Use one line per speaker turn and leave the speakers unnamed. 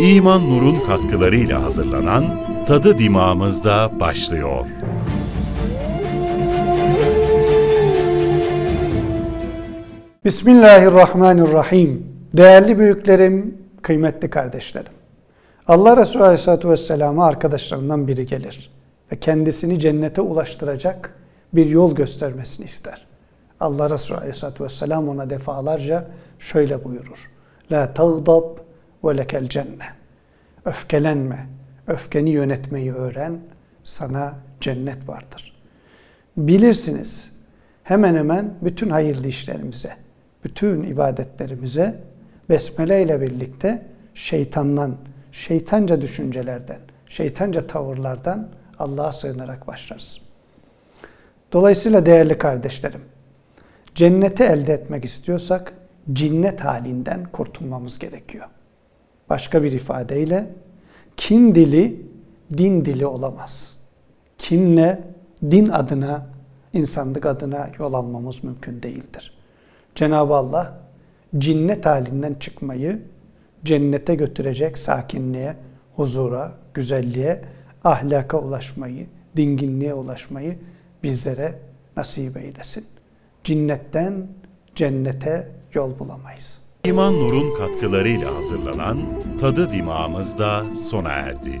İman Nur'un katkılarıyla hazırlanan Tadı Dimağımızda başlıyor.
Bismillahirrahmanirrahim. Değerli büyüklerim, kıymetli kardeşlerim. Allah Resulü Aleyhisselatü Vesselam'a arkadaşlarından biri gelir ve kendisini cennete ulaştıracak bir yol göstermesini ister. Allah Resulü Aleyhisselatü Vesselam ona defalarca şöyle buyurur. La tağdab ve lekel cenne. Öfkelenme, öfkeni yönetmeyi öğren, sana cennet vardır. Bilirsiniz hemen hemen bütün hayırlı işlerimize, bütün ibadetlerimize besmele ile birlikte şeytandan, şeytanca düşüncelerden, şeytanca tavırlardan Allah'a sığınarak başlarız. Dolayısıyla değerli kardeşlerim, cenneti elde etmek istiyorsak cinnet halinden kurtulmamız gerekiyor. Başka bir ifadeyle kin dili din dili olamaz. Kinle din adına, insanlık adına yol almamız mümkün değildir. Cenab-ı Allah cinnet halinden çıkmayı cennete götürecek sakinliğe, huzura, güzelliğe, ahlaka ulaşmayı, dinginliğe ulaşmayı bizlere nasip eylesin. Cinnetten cennete yol bulamayız.
İman Nur'un katkılarıyla hazırlanan Tadı Dimağımızda sona erdi.